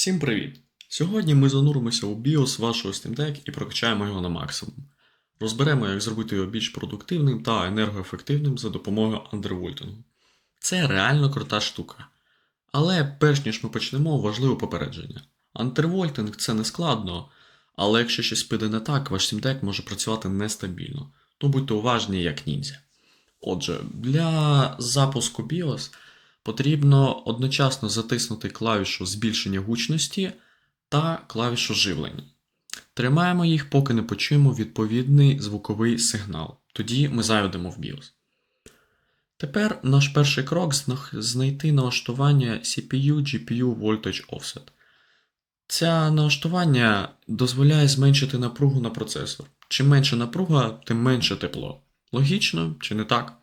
Всім привіт! Сьогодні ми зануримося у BIOS вашого Steam Deck і прокачаємо його на максимум. Розберемо, як зробити його більш продуктивним та енергоефективним за допомогою андервольтингу. Це реально крута штука. Але перш ніж ми почнемо, важливе попередження. Андервольтинг це не складно, але якщо щось піде не так, ваш Steam Deck може працювати нестабільно, то будьте уважні як ніндзя. Отже, для запуску BIOS потрібно одночасно затиснути клавішу збільшення гучності та клавішу живлення. Тримаємо їх, поки не почуємо відповідний звуковий сигнал. Тоді ми зайдемо в BIOS. Тепер наш перший крок знайти налаштування CPU GPU Voltage Offset. Це налаштування дозволяє зменшити напругу на процесор. Чим менше напруга, тим менше тепло. Логічно чи не так?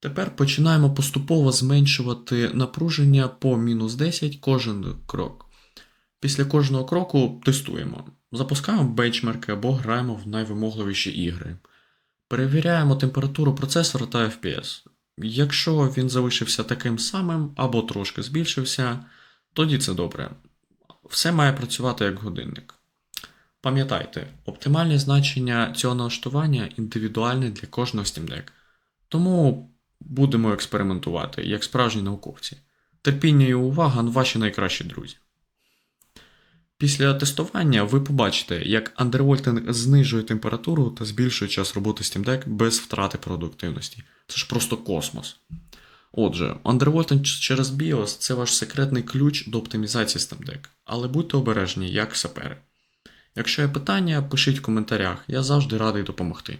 Тепер починаємо поступово зменшувати напруження по мінус 10 кожен крок. Після кожного кроку тестуємо. Запускаємо бенчмарки або граємо в найвимогливіші ігри. Перевіряємо температуру процесора та FPS. Якщо він залишився таким самим або трошки збільшився, тоді це добре. Все має працювати як годинник. Пам'ятайте, оптимальне значення цього налаштування індивідуальне для кожного Steam Deck. Тому будемо експериментувати, як справжні науковці. Терпіння і увага ваші найкращі друзі. Після тестування ви побачите, як андервольтинг знижує температуру та збільшує час роботи Steam Deck без втрати продуктивності. Це ж просто космос. Отже, андервольтинг через BIOS це ваш секретний ключ до оптимізації Steam Deck, але будьте обережні, як сапери. Якщо є питання, пишіть в коментарях, я завжди радий допомогти.